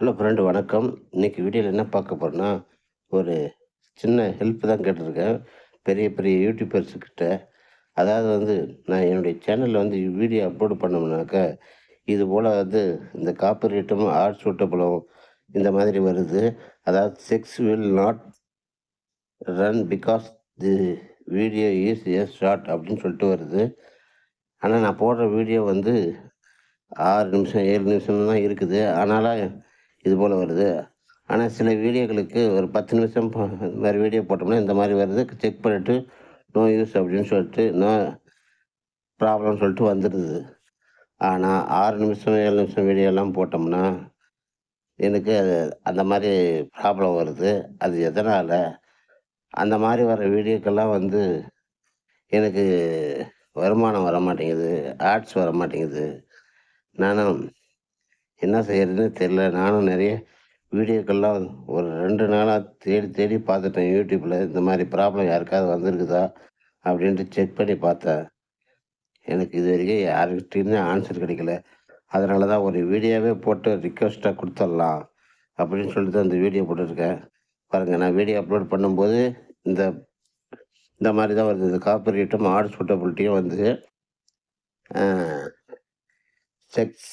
Hello friend வணக்கம். இன்னைக்கு வீடியோவில் என்ன பார்க்க போகிறேன்னா ஒரு சின்ன ஹெல்ப் தான் கேட்டிருக்கேன். பெரிய பெரிய யூடியூபர்ஸுக்கிட்ட அதாவது வந்து நான் என்னுடைய சேனலில் வந்து வீடியோ அப்லோட் பண்ணோம்னாக்கா இது போல் வந்து இந்த காப்பரேட்டும் ஆர்ட் சூட்டபிளும் இந்த மாதிரி வருது. அதாவது checks will not run because the video is as short அப்படின்னு சொல்லிட்டு வருது. ஆனால் நான் போடுற வீடியோ வந்து ஆறு நிமிஷம் ஏழு நிமிஷம் தான் இருக்குது. ஆனாலும் இது போல் வருது. ஆனால் சில வீடியோக்களுக்கு ஒரு பத்து நிமிஷம் ப- இந்த மாதிரி வீடியோ போட்டோம்னா இந்த மாதிரி வருது. செக் பண்ணிவிட்டு நோ யூஸ் அப்படின்னு சொல்லிட்டு நோ ப்ராப்ளம் சொல்லிட்டு வந்துடுது. ஆனால் ஆறு நிமிஷம் ஏழு நிமிஷம் வீடியோலாம் போட்டோம்னா எனக்கு அது அந்த மாதிரி ப்ராப்ளம் வருது. அது எதனால்? அந்த மாதிரி வர வீடியோக்கெல்லாம் வந்து எனக்கு வருமானம் வர மாட்டேங்குது ஆட்ஸ் வர மாட்டேங்குது நானும் என்ன செய்யறதுன்னு தெரில நானும் நிறைய வீடியோக்கள்லாம் ஒரு ரெண்டு நாளாக தேடி தேடி பார்த்துட்டேன் யூடியூப்பில் இந்த மாதிரி ப்ராப்ளம் யாருக்காவது வந்திருக்குதா அப்படின்ட்டு செக் பண்ணி பார்த்தேன். எனக்கு இது வரைக்கும் யாருக்கிட்டேருந்து ஆன்சர் கிடைக்கல. அதனால தான் ஒரு வீடியோவே போட்டு ரிக்வஸ்ட்டாக கொடுத்துடலாம் அப்படின்னு சொல்லிட்டு தான் இந்த வீடியோ போட்டிருக்கேன். பாருங்கள் நான் வீடியோ அப்லோட் பண்ணும்போது இந்த இந்த மாதிரி தான் வருது. இந்த காப்பரேட்டும் ஆர்ட் சூட்டபிலிட்டியும் வந்து checks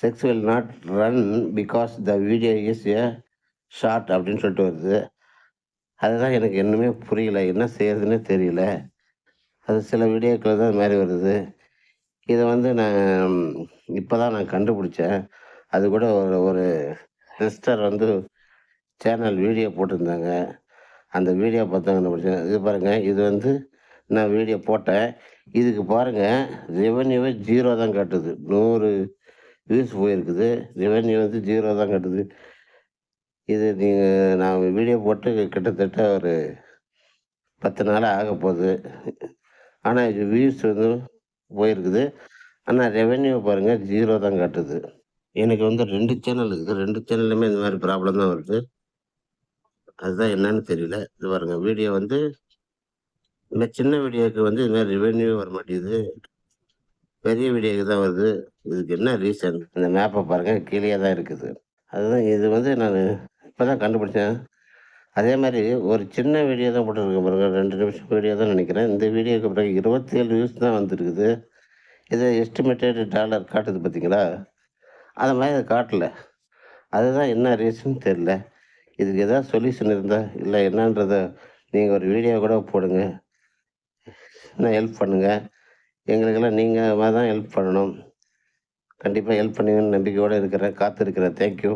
checks will not run because the video is a short அப்படின்னு சொல்லிட்டு வருது. அதுதான் எனக்கு இன்னுமே புரியல என்ன செய்யறதுன்னே தெரியல. அது சில வீடியோக்கள் தான் மாதிரி வருது. இதை வந்து நான் இப்போ தான் நான் கண்டுபிடிச்சேன். அது கூட ஒரு ஒரு சிஸ்டர் வந்து சேனல் வீடியோ போட்டிருந்தாங்க. அந்த வீடியோ பார்த்து கண்டுபிடிச்சேன். இது பாருங்கள் இது வந்து நான் வீடியோ போட்டேன். இதுக்கு பாருங்கள் ரெவன்யூவே ஜீரோ தான் காட்டுது. நூறு வியூஸ் போயிருக்குது. ரெவென்யூ வந்து ஜீரோ தான் காட்டுது. இது நீங்கள் நான் வீடியோ போட்டு கிட்டத்தட்ட ஒரு பத்து நாள் ஆக போகுது. ஆனால் இது வியூஸ் வந்து போயிருக்குது. ஆனால் ரெவென்யூ பாருங்கள் ஜீரோ தான் காட்டுது. எனக்கு வந்து ரெண்டு சேனல் இருக்குது. ரெண்டு சேனல்லுமே இந்த மாதிரி ப்ராப்ளம் தான் வருது. அதுதான் என்னன்னு தெரியல. இது பாருங்கள் வீடியோ வந்து இந்த சின்ன வீடியோக்கு வந்து இது மாதிரி ரெவென்யூ வர மாட்டேங்குது. பெரிய வீடியோக்கு தான் வருது. இதுக்கு என்ன ரீசன் இந்த மேப்பை பாருங்கள் கீழே தான் இருக்குது. அதுதான் இது வந்து நான் இப்போ தான் கண்டுபிடிச்சேன். அதே மாதிரி ஒரு சின்ன வீடியோ தான் போட்டுருக்கேன் பாருங்க. ரெண்டு நிமிஷம் வீடியோ தான் நினைக்கிறேன். இந்த வீடியோக்கு பிறகு இருபத்தேழு வியூஸ் தான் வந்திருக்குது. இது எஸ்டிமேட்டட் டாலர் காட்டுது பார்த்தீங்களா அது மாதிரி அதை காட்டல. அதுதான் என்ன ரீசன் தெரில இதுக்கு ஏதாவது சொல்யூஷன் இருந்தால் இல்லை என்னன்றத நீங்கள் ஒரு வீடியோ கூட போடுங்க. என்ன ஹெல்ப் பண்ணுங்கள் எங்களுக்கெல்லாம் நீங்கள் தான் ஹெல்ப் பண்ணணும். கண்டிப்பாக ஹெல்ப் பண்ணுவீங்கன்னு நம்பிக்கையோடு இருக்கிறேன். காத்திருக்கிறேன். தேங்க்யூ